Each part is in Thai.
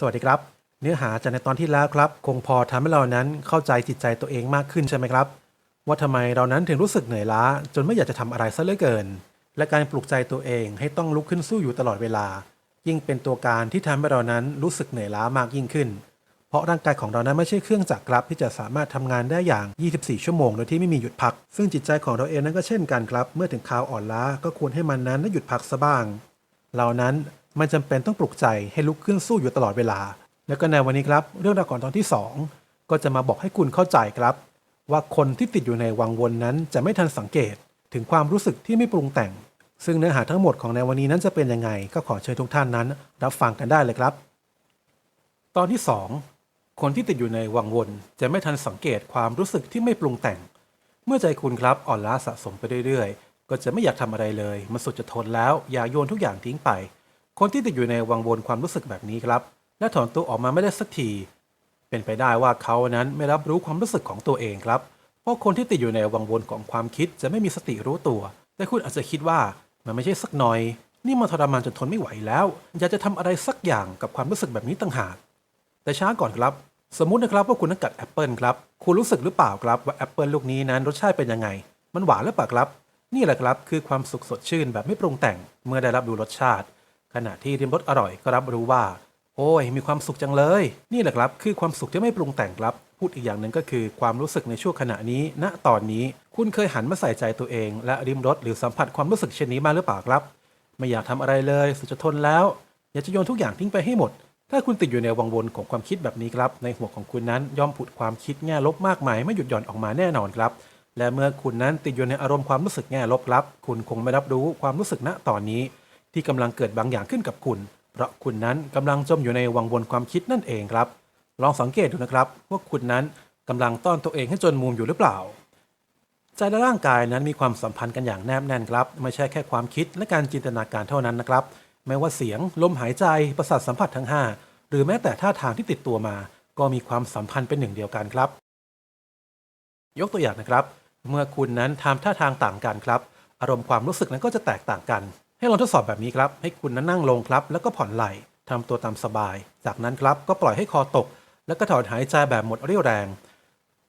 สวัสดีครับ เนื้อหาจากในตอนที่แล้วครับ คงพอทำให้เรานั้นเข้าใจจิตใจตัวเองมากขึ้นใช่ไหมครับ ว่าทำไมเรานั้นถึงรู้สึกเหนื่อยล้า จนไม่อยากจะทำอะไรซะเหลือเกิน และการปลุกใจตัวเองให้ต้องลุกขึ้นสู้อยู่ตลอดเวลา ยิ่งเป็นตัวการที่ทำให้เรานั้นรู้สึกเหนื่อยล้ามากยิ่งขึ้น เพราะร่างกายของเรานั้นไม่ใช่เครื่องจักรครับที่จะสามารถทำงานได้อย่าง 24 ชั่วโมงโดยที่ไม่มีหยุดพัก ซึ่งจิตใจของเราเองนั้นก็เช่นกันครับ เมื่อถึงคราวอ่อนล้าก็ควรให้มันนั้นได้หยุดพักซะบ้างเหล่านั้นมันจำเป็นต้องปลุกใจให้ลุกขึ้นสู้อยู่ตลอดเวลา แล้วก็ในวันนี้ครับ เรื่องราวก่อนตอนที่ 2 ก็จะมาบอกให้คุณเข้าใจครับ ว่าคนที่ติดอยู่ในวังวนนั้นจะไม่ทันสังเกตถึงความรู้สึกที่ไม่ปรุงแต่ง ซึ่งเนื้อหาทั้งหมดของในวันนี้นั้นจะเป็นยังไง ก็ขอเชิญทุกท่านนั้น รับฟังกันได้เลยครับ ตอนที่ 2 คนที่ติดอยู่ในวังวนจะไม่ทันสังเกตความรู้สึกที่ไม่ปรุงแต่ง เมื่อใจคุณครับอ่อนล้าสะสมไปเรื่อยๆ ก็จะไม่อยากทำอะไรเลย มันสุดจะทนแล้วอยากโยนทุกอย่างทิ้งไป คนที่ติดอยู่ในวังวนความรู้สึกแบบนี้ครับ และถอนตัวออกมาไม่ได้สักที เป็นไปได้ว่าเขานั้นไม่รับรู้ความรู้สึกของตัวเองครับ เพราะคนที่ติดอยู่ในวังวนของความคิดจะไม่มีสติรู้ตัว แต่คุณอาจจะคิดว่ามันไม่ใช่สักหน่อย นี่มันทรมานจนทนไม่ไหวแล้ว อยากจะทำอะไรสักอย่างกับความรู้สึกแบบนี้ต่างหาก แต่ช้าก่อนครับ สมมุตินะครับว่าคุณนักกัดแอปเปิลครับ คุณรู้สึกหรือเปล่าครับว่าแอปเปิลลูกนี้นั้นรสชาติเป็นยังไง มันหวานหรือเปล่าครับ นี่แหละครับคือความสุขสดชื่นแบบไม่ปรุงแต่ง เมื่อได้รับรู้รสชาติ ขณะที่ริมรสอร่อยก็รับรู้ว่า โอ้ย มีความสุขจังเลย นี่แหละครับคือความสุขที่ไม่ปรุงแต่งครับ พูดอีกอย่างหนึ่งก็คือความรู้สึกในช่วงขณะนี้ ณตอนนี้ คุณเคยหันมาใส่ใจตัวเอง และริมรสหรือสัมผัสความรู้สึกเช่นนี้มาหรือเปล่าครับ ไม่อยากทำอะไรเลยสุดจะทนแล้ว อยากจะโยนทุกอย่างทิ้งไปให้หมด ถ้าคุณติดอยู่ในวังวนของความคิดแบบนี้ครับ ในหัวของคุณนั้นย่อมผุดความคิดแง่ลบมากมายไม่หยุดหย่อนออกมาแน่นอนครับและเมื่อคุณนั้นติดอยู่ในอารมณ์ความรู้สึกแง่ลบครับ คุณคงไม่รับรู้ความรู้สึกณตอนนี้ ที่กำลังเกิดบางอย่างขึ้นกับคุณ เพราะคุณนั้นกำลังจมอยู่ในวังวนความคิดนั่นเองครับ ลองสังเกตดูนะครับว่าคุณนั้นกำลังต้อนตัวเองให้จนมุมอยู่หรือเปล่า ใจและร่างกายนั้นมีความสัมพันธ์กันอย่างแนบแน่นครับ ไม่ใช่แค่ความคิดและการจินตนาการเท่านั้นนะครับไม่ว่าเสียง ลมหายใจ ประสาทสัมผัสทั้ง 5 หรือแม้แต่ท่าทางที่ติดตัวมา ก็มีความสัมพันธ์เป็นหนึ่งเดียวกันครับ ยกตัวอย่างนะครับ เมื่อคุณนั้นทำท่าทางต่างกันครับ อารมณ์ความรู้สึกนั้นก็จะแตกต่างกัน ให้ลองทดสอบแบบนี้ครับให้คุณนั้นนั่งลงครับ แล้วก็ผ่อนไหล่ทำตัวตามสบาย จากนั้นครับก็ปล่อยให้คอตก แล้วก็ถอนหายใจแบบหมดเรี่ยวแรง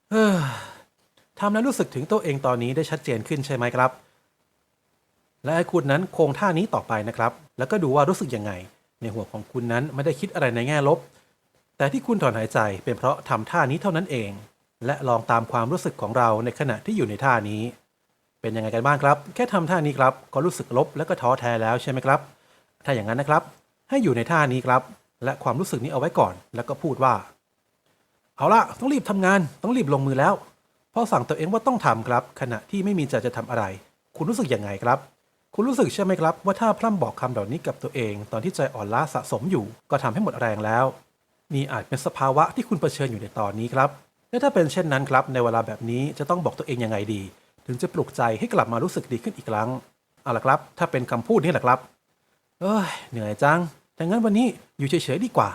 เฮ้อทำแล้วรู้สึกถึงตัวเองตอนนี้ได้ชัดเจนขึ้นใช่ไหมครับ และให้คุณนั้นคงท่านี้ต่อไปนะครับ แล้วก็ดูว่ารู้สึกยังไง ในหัวของคุณนั้นไม่ได้คิดอะไรในแง่ลบ แต่ที่คุณถอนหายใจเป็นเพราะทำท่านี้เท่านั้นเอง และลองตามความรู้สึกของเราในขณะที่อยู่ในท่านี้ เป็นยังไงกันบ้างครับ แค่ทำท่านี้ครับก็รู้สึกลบและก็ท้อแท้แล้วใช่ไหมครับ ถ้าอย่างนั้นนะครับ ให้อยู่ในท่านี้ครับ และความรู้สึกนี้เอาไว้ก่อน แล้วก็พูดว่า เอาละต้องรีบทำงาน ต้องรีบลงมือแล้วพอสั่งตัวเองว่าต้องทำครับ ขณะที่ไม่มีใจจะทำอะไร คุณรู้สึกยังไงครับ คุณรู้สึกใช่ไหมครับ ว่าถ้าพร่ำบอกคำเหล่านี้กับตัวเอง ตอนที่ใจอ่อนล้าสะสมอยู่ ก็ทำให้หมดแรงแล้วนี่อาจเป็นสภาวะที่คุณเผชิญอยู่ในตอนนี้ครับและถ้าเป็นเช่นนั้นครับ ในเวลาแบบนี้จะต้องบอกตัวเองยังไงดี ถึงจะปลุกใจให้กลับมารู้สึกดีขึ้นอีกครั้งเอาละครับ ถ้าเป็นคำพูดนี้แหละครับเอ้ยเหนื่อยจังแต่งั้นวันนี้อยู่เฉยๆดีกว่า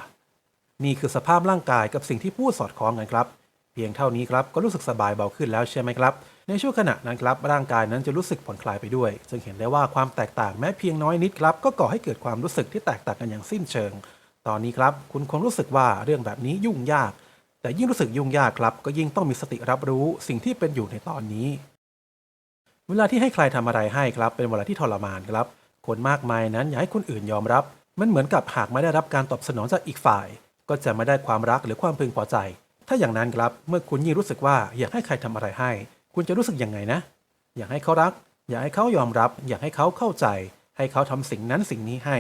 นี่คือสภาพร่างกายกับสิ่งที่พูดสอดคล้องกันครับ เพียงเท่านี้ครับก็รู้สึกสบายเบาขึ้นแล้วใช่ไหมครับ ในช่วงขณะนั้นครับร่างกายนั้นจะรู้สึกผ่อนคลายไปด้วย จึงเห็นได้ว่าความแตกต่างแม้เพียงน้อยนิดครับก็ก่อให้เกิดความรู้สึกที่แตกต่างกันอย่างสิ้นเชิง ตอนนี้ครับคุณคงรู้สึกว่าเรื่องแบบนี้ยุ่งยาก แต่ยิ่งรู้สึกยุ่งยากครับ ก็ยิ่งต้องมีสติรับรู้สิ่งที่เป็นอยู่ในตอนนี้ เวลาที่ให้ใครทำอะไรให้ครับ เป็นเวลาที่ทรมานครับ คนมากมายนั้นอยากให้คนอื่นยอมรับ มันเหมือนกับหากไม่ได้รับการตอบสนองจากอีกฝ่าย ก็จะไม่ได้ความรักหรือความพึงพอใจ ถ้าอย่างนั้นครับ เมื่อคุณยิ่งรู้สึกว่าอยากให้ใครทำอะไรให้ คุณจะรู้สึกยังไงนะ อยากให้เขารัก อยากให้เขายอมรับ อยากให้เขาเข้าใจ ให้เขาทำสิ่งนั้นสิ่งนี้ให้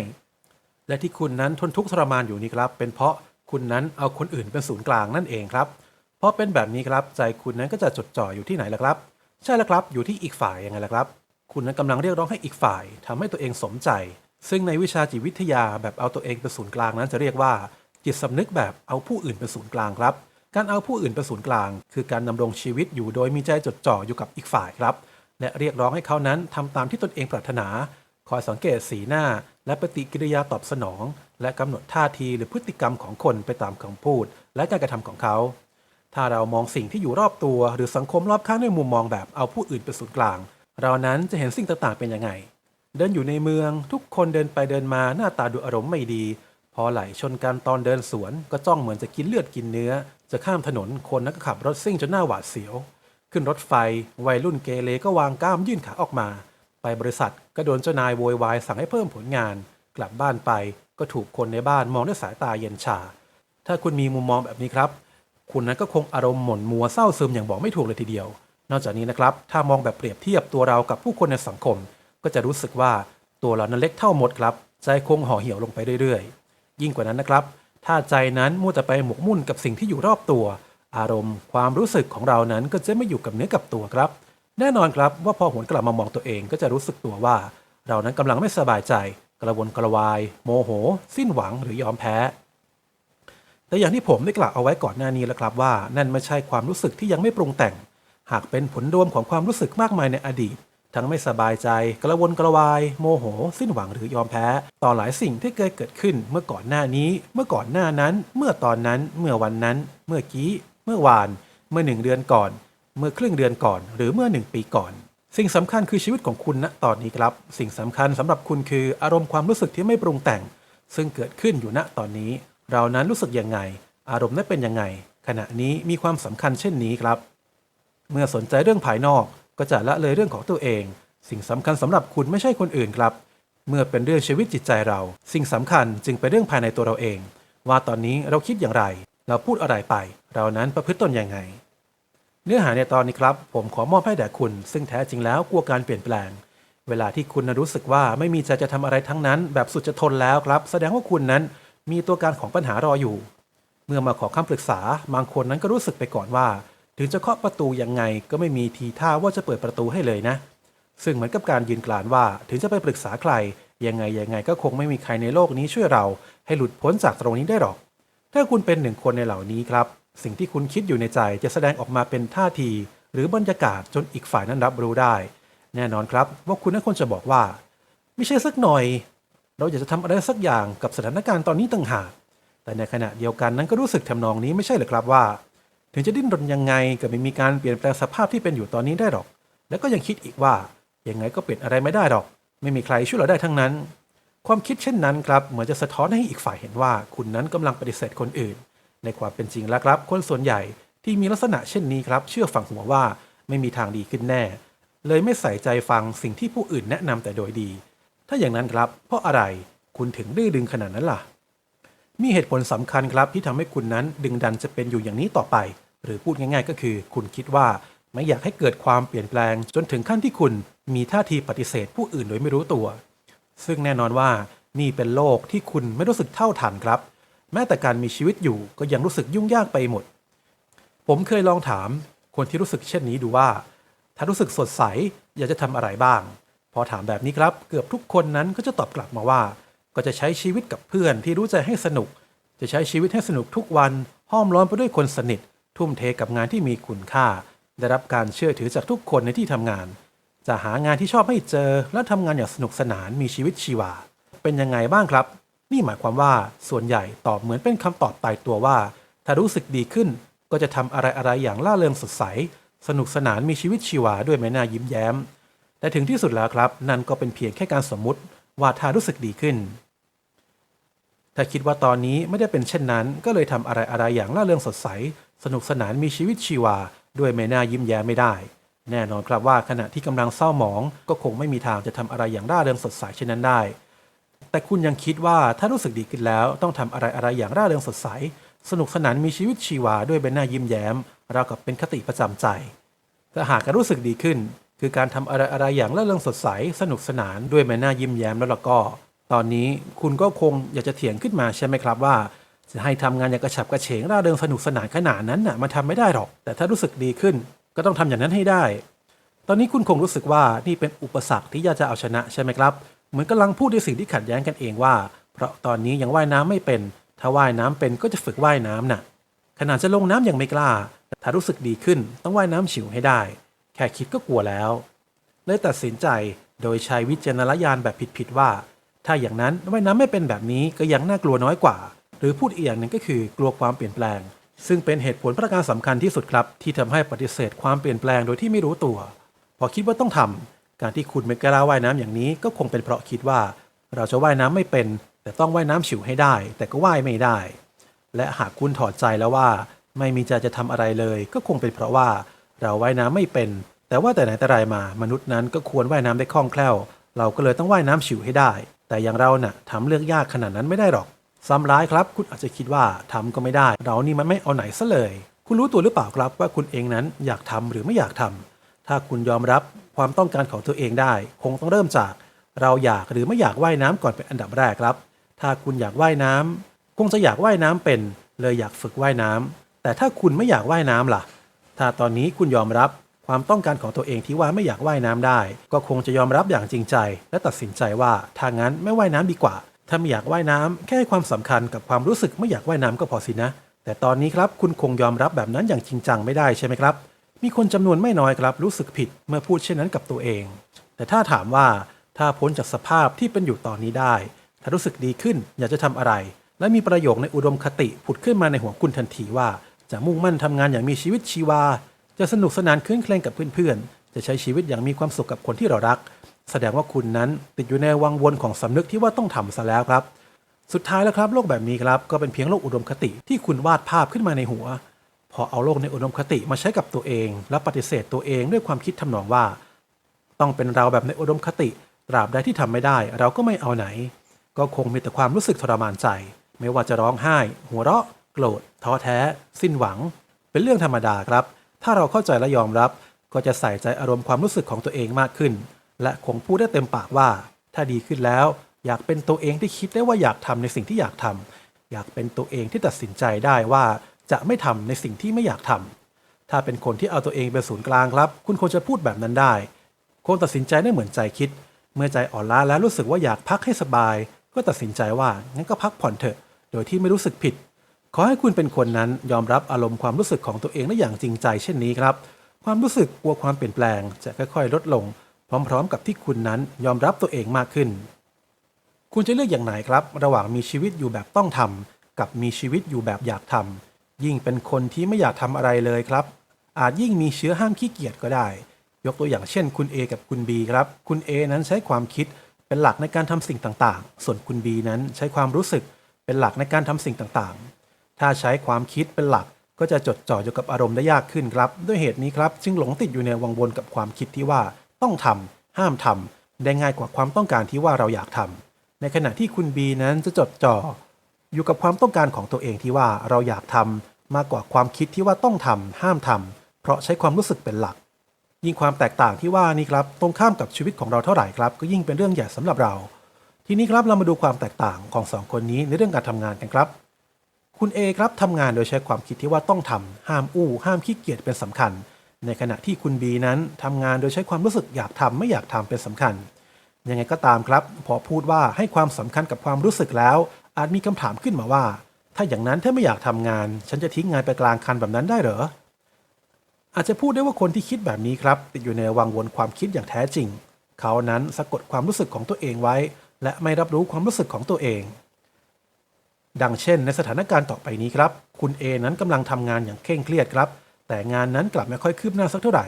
และที่คุณนั้นทนทุกข์ทรมานอยู่นี้ครับ เป็นเพราะคุณนั้นเอาคนอื่นเป็นศูนย์กลางนั่นเองครับ เพราะเป็นแบบนี้ครับ ใจคุณนั้นก็จะจดจ่ออยู่ที่ไหนล่ะครับ ใช่แล้วครับ อยู่ที่อีกฝ่ายยังไงล่ะครับ คุณนั้นกำลังเรียกร้องให้อีกฝ่ายทำให้ตัวเองสมใจ ซึ่งในวิชาจิตวิทยาแบบเอาตัวเองเป็นศูนย์กลางนั้นจะเรียกว่า จิตสำนึกแบบเอาผู้อื่นเป็นศูนย์กลางครับ การเอาผู้อื่นเป็นศูนย์กลาง คือการดำรงชีวิตอยู่โดยมีใจจดจ่ออยู่กับอีกฝ่ายครับ และเรียกร้องให้เขานั้นทำตามที่ตนเองปรารถนา คอยสังเกตสีหน้า และปฏิกิริยาตอบสนอง และกำหนดท่าทีหรือพฤติกรรมของคนไปตามคำพูด และการกระทำของเขา ถ้าเรามองสิ่งที่อยู่รอบตัว หรือสังคมรอบข้างด้วยมุมมองแบบเอาผู้อื่นเป็นศูนย์กลาง เรานั้นจะเห็นสิ่งต่างๆเป็นยังไง เดินอยู่ในเมือง ทุกคนเดินไปเดินมาหน้าตาดูอารมณ์ไม่ดี พอไหลชนกันตอนเดินสวน ก็จ้องเหมือนจะกินเลือดกินเนื้อ จะข้ามถนนคนนั้นก็ขับรถซิ่งจนหน้าหวาดเสียว ขึ้นรถไฟ วัยรุ่นเกเรก็วางก้ามยื่นขาออกมา ไปบริษัทก็โดนเจ้านายโวยวายสั่งให้เพิ่มผลงาน กลับบ้านไปก็ถูกคนในบ้านมองด้วยสายตาเย็นชา ถ้าคุณมีมุมมองแบบนี้ครับ คุณนั้นก็คงอารมณ์หม่นมัวเศร้าซึมอย่างบอกไม่ถูกเลยทีเดียว นอกจากนี้นะครับ ถ้ามองแบบเปรียบเทียบตัวเรากับผู้คนในสังคม ก็จะรู้สึกว่าตัวเรานั้นเล็กเท่าหมดครับใจคงห่อเหี่ยวลงไปเรื่อยๆ ยิ่งกว่านั้นนะครับ ถ้าใจนั้นมัวแต่ไปหมกมุ่นกับสิ่งที่อยู่รอบตัว อารมณ์ ความรู้สึกของเรานั้นก็จะไม่อยู่กับเนื้อกับตัวครับ แน่นอนครับว่าพอหวนกลับมามองตัวเองก็จะรู้สึกตัวว่า เรานั้นกำลังไม่สบายใจ กระวนกระวาย โมโห สิ้นหวังหรือยอมแพ้ แต่อย่างที่ผมได้กล่าวเอาไว้ก่อนหน้านี้แล้วครับว่า นั่นไม่ใช่ความรู้สึกที่ยังไม่ปรุงแต่ง หากเป็นผลรวมของความรู้สึกมากมายในอดีต ทั้งไม่สบายใจ กระวนกระวาย โมโห สิ้นหวังหรือยอมแพ้ ต่อหลายสิ่งที่เคยเกิดขึ้น เมื่อก่อนหน้านี้ เมื่อก่อนหน้านั้น เมื่อตอนนั้น เมื่อวันนั้น เมื่อกี้ เมื่อวาน เมื่อหนึ่งเดือนก่อน เมื่อครึ่งเดือนก่อน หรือเมื่อหนึ่งปีก่อน สิ่งสำคัญคือชีวิตของคุณณตอนนี้ครับ สิ่งสำคัญสำหรับคุณคืออารมณ์ความรู้สึกที่ไม่ปรุงแต่ง ซึ่งเกิดขึ้นอยู่ณตอนนี้ เรานั้นรู้สึกยังไง อารมณ์นั้นเป็นยังไง ขณะนี้มีความสำคัญเช่นนี้ครับ เมื่อสนใจเรื่องภายนอกก็จะละเลยเรื่องของตัวเอง สิ่งสำคัญสำหรับคุณไม่ใช่คนอื่นครับ เมื่อเป็นเรื่องชีวิตจิตใจเรา สิ่งสำคัญจึงเป็นเรื่องภายในตัวเราเอง ว่าตอนนี้เราคิดอย่างไร เราพูดอะไรไป เรานั้นประพฤติตนยังไง เนื้อหาในตอนนี้ครับ ผมขอมอบให้แด่คุณ ซึ่งแท้จริงแล้วกลัวการเปลี่ยนแปลง เวลาที่คุณรู้สึกว่าไม่มีใจจะทำอะไรทั้งนั้น แบบสุดจะทนแล้วครับ แสดงว่าคุณนั้น มีตัวการของปัญหารออยู่ เมื่อมาขอคำปรึกษาบางคนนั้นก็รู้สึกไปก่อนว่า ถึงจะเคาะประตูยังไงก็ไม่มีทีท่าว่าจะเปิดประตูให้เลยนะ ซึ่งเหมือนกับการยืนกลานว่าถึงจะไปปรึกษาใคร ยังไงยังไงก็คงไม่มีใครในโลกนี้ช่วยเรา ให้หลุดพ้นจากตรงนี้ได้หรอก ถ้าคุณเป็นหนึ่งคนในเหล่านี้ครับ สิ่งที่คุณคิดอยู่ในใจจะแสดงออกมาเป็นท่าที หรือบรรยากาศจนอีกฝ่ายนั้นรับรู้ได้ แน่นอนครับ ว่าคุณนั้นควรจะบอกว่า ไม่ใช่สักหน่อย เราอยากจะทำอะไรสักอย่างกับสถานการณ์ตอนนี้ต่างหาก แต่ในขณะเดียวกันนั้นก็รู้สึกทำนองนี้ไม่ใช่หรือครับว่า ถึงจะดิ้นรนยังไงก็ไม่มีการเปลี่ยนแปลงสภาพที่เป็นอยู่ตอนนี้ได้หรอก แล้วก็ยังคิดอีกว่ายังไงก็เปลี่ยนอะไรไม่ได้หรอก ไม่มีใครช่วยเราได้ทั้งนั้น ความคิดเช่นนั้นครับเหมือนจะสะท้อนให้อีกฝ่ายเห็นว่า คุณนั้นกำลังปฏิเสธคนอื่น ในความเป็นจริงแล้วครับ คนส่วนใหญ่ที่มีลักษณะเช่นนี้ครับ เชื่อฝังหัวว่าไม่มีทางดีขึ้นแน่ เลยไม่ใส่ใจฟังสิ่งที่ผู้อื่นแนะนำแต่โดยดี ถ้าอย่างนั้นครับ เพราะอะไรคุณถึงดื้อดึงขนาดนั้นล่ะ มีเหตุผลสำคัญครับที่ทำให้คุณนั้นดึงดันจะเป็นอยู่อย่างนี้ต่อไป หรือพูดง่าย ๆ ก็คือ คุณคิดว่าไม่อยากให้เกิดความเปลี่ยนแปลง จนถึงขั้นที่คุณมีท่าทีปฏิเสธผู้อื่นโดยไม่รู้ตัว ซึ่งแน่นอนว่านี่เป็นโลกที่คุณไม่รู้สึกเท่าทันครับ แม้แต่การมีชีวิตอยู่ก็ยังรู้สึกยุ่งยากไปหมด ผมเคยลองถามคนที่รู้สึกเช่นนี้ดูว่า ถ้ารู้สึกสดใสอยากจะทำอะไรบ้าง พอถามแบบนี้ครับเกือบทุกคนนั้นก็จะตอบกลับมาว่า ก็จะใช้ชีวิตกับเพื่อนที่รู้ใจให้สนุก จะใช้ชีวิตให้สนุกทุกวันห้อมล้อมไปด้วยคนสนิท ทุ่มเทกับงานที่มีคุณค่า ได้รับการเชื่อถือจากทุกคนในที่ทำงาน จะหางานที่ชอบให้เจอ และทำงานอย่างสนุกสนานมีชีวิตชีวา เป็นยังไงบ้างครับ นี่หมายความว่าส่วนใหญ่ตอบเหมือนเป็นคำตอบตายตัวว่า ถ้ารู้สึกดีขึ้นก็จะทำอะไรอะไรอย่างล่าเริงสดใส สนุกสนานมีชีวิตชีวาด้วยใบหน้ายิ้มแย้ม แต่ถึงที่สุดแล้วครับ นั่นก็เป็นเพียงแค่การสมมุติว่าถ้ารู้สึกดีขึ้น ถ้าคิดว่าตอนนี้ไม่ได้เป็นเช่นนั้น ก็เลยทำอะไรอะไรอย่างล่าเริงสดใส สนุกสนานมีชีวิตชีวา ด้วยใบหน้ายิ้มแย้มไม่ได้ แน่นอนครับว่าขณะที่กำลังเศร้าหมอง ก็คงไม่มีทางจะทำอะไรอย่างร่าเริงสดใสเช่นนั้นได้ แต่คุณยังคิดว่าถ้ารู้สึกดีขึ้นแล้วต้องทำอะไรอะไรๆอย่างร่าเริงสดใส สนุกสนานมีชีวิตชีวาด้วยใบหน้ายิ้มแย้มราวกับเป็นคติประจำใจถ้าหากการรู้สึกดีขึ้น คือการทำอะไรอะไรอย่างร่าเริงสดใสสนุกสนานด้วยใบหน้ายิ้มแย้มแล้วล่ะก็ ตอนนี้คุณก็คงอยากจะเถียงขึ้นมาใช่ไหมครับว่า จะให้ทำงานอย่างกระฉับกระเฉงร่าเริงสนุกสนานขนาดนั้นน่ะมันทำไม่ได้หรอก แต่ถ้ารู้สึกดีขึ้น ก็ต้องทำอย่างนั้นให้ได้ ตอนนี้คุณคงรู้สึกว่านี่เป็นอุปสรรคที่อยากจะเอาชนะใช่ไหมครับ เหมือนกำลังพูดในสิ่งที่ขัดแย้งกันเองว่า เพราะตอนนี้ยังว่ายน้ำไม่เป็น ถ้าว่ายน้ำเป็นก็จะฝึกว่ายน้ำน่ะขนาดจะลงน้ำยังไม่กล้าถ้ารู้สึกดีขึ้นต้องว่ายน้ำฉิวให้ได้ แค่คิดก็กลัวแล้ว เลยตัดสินใจโดยใช้วิจารณญาณแบบผิดๆว่า ถ้าอย่างนั้นว่ายน้ำไม่เป็นแบบนี้ก็ยังน่ากลัวน้อยกว่า หรือพูดอีกอย่างหนึ่งก็คือกลัวความเปลี่ยนแปลง ซึ่งเป็นเหตุผลประการสำคัญที่สุดครับ ที่ทำให้ปฏิเสธความเปลี่ยนแปลงโดยที่ไม่รู้ตัว พอคิดว่าต้องทำการที่คุณไม่กล้าว่ายน้ำอย่างนี้ก็คงเป็นเพราะคิดว่า เราจะว่ายน้ำไม่เป็น แต่ต้องว่ายน้ำฉิวให้ได้ แต่ก็ว่ายไม่ได้ และหากคุณถอดใจแล้วว่า ไม่มีใจจะทำอะไรเลย ก็คงเป็นเพราะว่า เราว่ายน้ำไม่เป็น แต่ว่าแต่ไหนแต่ไรมามนุษย์นั้นก็ควรว่ายน้ำได้คล่องแคล่ว เราก็เลยต้องว่ายน้ำฉิวให้ได้ แต่อย่างเราน่ะทำเรื่องยากขนาดนั้นไม่ได้หรอกซ้ำร้ายครับคุณอาจจะคิดว่าทำก็ไม่ได้ เรานี่มันไม่เอาไหนซะเลย คุณรู้ตัวหรือเปล่าครับว่าคุณเองนั้นอยากทำหรือไม่อยากทำถ้าคุณยอมรับความต้องการของตัวเองได้ คงต้องเริ่มจาก เราอยากหรือไม่อยากว่ายน้ำก่อนเป็นอันดับแรกครับ ถ้าคุณอยากว่ายน้ำคงจะอยากว่ายน้ำเป็น เลยอยากฝึกว่ายน้ำแต่ถ้าคุณไม่อยากว่ายน้ำล่ะ ถ้าตอนนี้คุณยอมรับความต้องการของตัวเองที่ว่าไม่อยากว่ายน้ำได้ ก็คงจะยอมรับอย่างจริงใจ และตัดสินใจว่าถ้างั้นไม่ว่ายน้ำดีกว่า ถ้าไม่อยากว่ายน้ำแค่ให้ความสำคัญกับความรู้สึกไม่อยากว่ายน้ำก็พอสินะ แต่ตอนนี้ครับคุณคงยอมรับแบบนั้นอย่างจริงจังไม่ได้ใช่ไหมครับ มีคนจำนวนไม่น้อยครับรู้สึกผิดเมื่อพูดเช่นนั้นกับตัวเอง แต่ถ้าถามว่าถ้าพ้นจากสภาพที่เป็นอยู่ตอนนี้ได้ ถ้ารู้สึกดีขึ้นอยากจะทำอะไร และมีประโยคในอุดมคติผุดขึ้นมาในหัวคุณทันทีว่า จะมุ่งมั่นทำงานอย่างมีชีวิตชีวา จะสนุกสนานคลื่นเครงกับเพื่อนๆ จะใช้ชีวิตอย่างมีความสุขกับคนที่เรารัก แสดงว่าคุณนั้นติดอยู่ในวังวนของสำนึกที่ว่าต้องทำซะแล้วครับ สุดท้ายแล้วครับโลกแบบนี้ครับก็เป็นเพียงโลกอุดมคติที่คุณวาดภาพขึ้นมาในหัว พอเอาโลกในอุดมคติมาใช้กับตัวเอง และปฏิเสธตัวเองด้วยความคิดทำนองว่า ต้องเป็นเราแบบในอุดมคติ ตราบใดที่ทำไม่ได้ เราก็ไม่เอาไหน ก็คงมีแต่ความรู้สึกทรมานใจ ไม่ว่าจะร้องไห้ หัวเราะ โกรธท้อแท้ สิ้นหวัง เป็นเรื่องธรรมดาครับ ถ้าเราเข้าใจและยอมรับ ก็จะใส่ใจอารมณ์ความรู้สึกของตัวเองมากขึ้น และคงพูดได้เต็มปากว่า ถ้าดีขึ้นแล้ว อยากเป็นตัวเองที่คิดได้ว่าอยากทำในสิ่งที่อยากทำอยากเป็นตัวเองที่ตัดสินใจได้ว่า จะไม่ทำในสิ่งที่ไม่อยากทำถ้าเป็นคนที่เอาตัวเองเป็นศูนย์กลางครับ คุณควรจะพูดแบบนั้นได้คงตัดสินใจได้เหมือนใจคิด เมื่อใจอ่อนล้าแล้วรู้สึกว่าอยากพักให้สบาย ก็ตัดสินใจว่างั้นก็พักผ่อนเถอะ โดยที่ไม่รู้สึกผิด ขอให้คุณเป็นคนนั้นยอมรับอารมณ์ความรู้สึกของตัวเองได้อย่างจริงใจเช่นนี้ครับ ความรู้สึกกลัวความเปลี่ยนแปลงจะค่อยๆ ลดลง พร้อมๆ กับที่คุณนั้นยอมรับตัวเองมากขึ้น คุณจะเลือกอย่างไหนครับ ระหว่างมีชีวิตอยู่แบบต้องทำกับมีชีวิตอยู่แบบอยากทำยิ่งเป็นคนที่ไม่อยากทำอะไรเลยครับ อาจยิ่งมีเชื้อห้ามขี้เกียจก็ได้ ยกตัวอย่างเช่น คุณ A กับคุณ B ครับ คุณ A นั้นใช้ความคิดเป็นหลักในการทำสิ่งต่างๆ ส่วนคุณ B นั้นใช้ความรู้สึกเป็นหลักในการทำสิ่งต่างๆ ถ้าใช้ความคิดเป็นหลักก็จะจดจ่ออยู่กับอารมณ์ได้ยากขึ้นครับ ด้วยเหตุนี้ครับ จึงหลงติดอยู่ในวังวนกับความคิดที่ว่าต้องทำห้ามทำได้ง่ายกว่าความต้องการที่ว่าเราอยากทำในขณะที่คุณ B นั้นจะจดจ่อ อยู่กับความต้องการของตัวเองที่ว่าเราอยากทำมากกว่าความคิดที่ว่าต้องทำห้ามทำเพราะใช้ความรู้สึกเป็นหลัก ยิ่งความแตกต่างที่ว่านี่ครับตรงข้ามกับชีวิตของเราเท่าไหร่ครับ ก็ยิ่งเป็นเรื่องใหญ่สำหรับเรา ทีนี้ครับเรามาดูความแตกต่างของสองคนนี้ในเรื่องการทำงานกันครับ คุณ A ครับทำงานโดยใช้ความคิดที่ว่าต้องทำห้ามอู้ ห้ามขี้เกียจเป็นสำคัญ ในขณะที่คุณ B นั้นทำงานโดยใช้ความรู้สึกอยากทำไม่อยากทำเป็นสำคัญ ยังไงก็ตามครับ พอพูดว่าให้ความสำคัญกับความรู้สึกแล้ว อาจมีคำถามขึ้นมาว่า ถ้าอย่างนั้นถ้าไม่อยากทำงาน ฉันจะทิ้งงานไปกลางคันแบบนั้นได้เหรออาจจะพูดได้ว่าคนที่คิดแบบนี้ครับติดอยู่ในวังวนความคิดอย่างแท้จริง เขานั้นสะกดความรู้สึกของตัวเองไว้ และไม่รับรู้ความรู้สึกของตัวเอง ดังเช่นในสถานการณ์ต่อไปนี้ครับ คุณ A นั้นกำลังทำงานอย่างเคร่งเครียดครับ แต่งานนั้นกลับไม่ค่อยคืบหน้าสักเท่าไหร่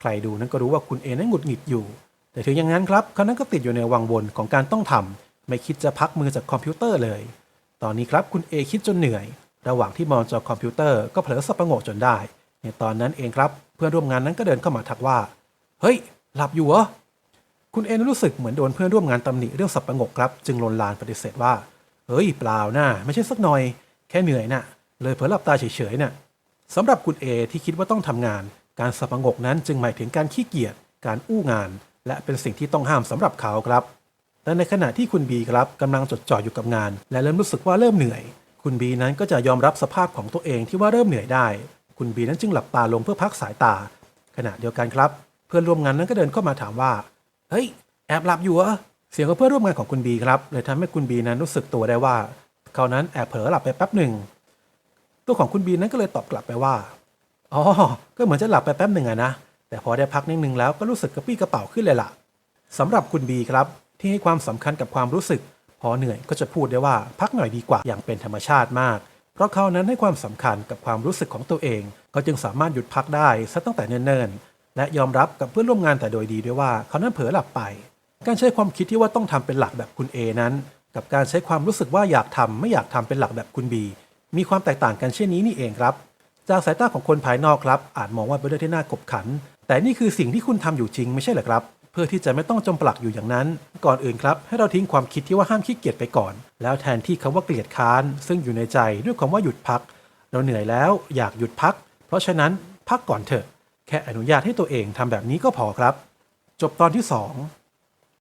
ใครดูนั้นก็รู้ว่าคุณ A นั้นหงุดหงิดอยู่ แต่ถึงอย่างนั้นครับเขานั้นก็ติดอยู่ในวังวนของการต้องทำไม่คิดจะพักมือจากคอมพิวเตอร์เลย ตอนนี้ครับคุณ A คิดจนเหนื่อย ระหว่างที่มองจอคอมพิวเตอร์ก็เผลอสับประงกจนได้ ในตอนนั้นเองครับ เพื่อนร่วมงานนั้นก็เดินเข้ามาทักว่า เฮ้ย หลับอยู่เหรอ คุณเอนั้นรู้สึกเหมือนโดนเพื่อนร่วมงานตำหนิเรื่องสับประงกครับ จึงลนลานปฏิเสธว่า เฮ้ยเปล่านะไม่ใช่สักหน่อย แค่เหนื่อยน่ะ เลยเผลอหลับตาเฉยๆน่ะสำหรับคุณเอที่คิดว่าต้องทำงาน การสับงกนั้นจึงหมายถึงการขี้เกียจการอู้งาน และเป็นสิ่งที่ต้องห้ามสำหรับเขาครับ แต่ในขณะที่คุณบีครับกำลังจดจ่ออยู่กับงาน และเริ่มรู้สึกว่าเริ่มเหนื่อย คุณบีนั้นก็จะยอมรับสภาพของตัวเองที่ว่าเริ่มเหนื่อยได้ คุณบีนั้นจึงหลับตาลงเพื่อพักสายตา ขณะเดียวกันครับ เพื่อนร่วมงานนั้นก็เดินเข้ามาถามว่า เฮ้ย แอบหลับอยู่เหรอ เสียงของเพื่อนร่วมงานของคุณบีครับเลยทำให้คุณบีนั้นรู้สึกตัวได้ว่า เขานั้นแอบเผลอหลับไปแป๊บหนึ่ง ตัวของคุณบีนั้นก็เลยตอบกลับไปว่า อ๋อ ก็เหมือนจะหลับไปแป๊บหนึ่งอะนะ แต่พอได้พักนิดนึงแล้วก็รู้สึกกระปี้กระเป๋าขึ้นเลยล่ะสำหรับคุณบีครับที่ให้ความสำคัญกับความรู้สึก พอเหนื่อยก็จะพูดได้ว่าพักหน่อยดีกว่าอย่างเป็นธรรมชาติมาก เพราะเขานั้นให้ความสำคัญกับความรู้สึกของตัวเอง ก็จึงสามารถหยุดพักได้ซะตั้งแต่เนิ่นๆและยอมรับกับเพื่อนร่วมงานแต่โดยดีด้วยว่าเขานั้นเผลอหลับไป การใช้ความคิดที่ว่าต้องทำเป็นหลักแบบคุณ A นั้น กับการใช้ความรู้สึกว่าอยากทำไม่อยากทำเป็นหลักแบบคุณบีมีความแตกต่างกันเช่นนี้นี่เองครับ จากสายตาของคนภายนอกครับ อาจมองว่าเป็นเรื่องที่น่ากบขัน แต่นี่คือสิ่งที่คุณทำอยู่จริงไม่ใช่เหรอครับ เพื่อที่จะไม่ต้องจมปลักอยู่อย่างนั้น ก่อนอื่นครับให้เราทิ้งความคิดที่ว่าห้ามขี้เกียจไปก่อน แล้วแทนที่คำว่าเกลียดค้าน ซึ่งอยู่ในใจด้วยคำว่าหยุดพัก เราเหนื่อยแล้วอยากหยุดพัก เพราะฉะนั้นพักก่อนเถอะ แค่อนุญาตให้ตัวเองทำแบบนี้ก็พอครับ จบตอนที่ 2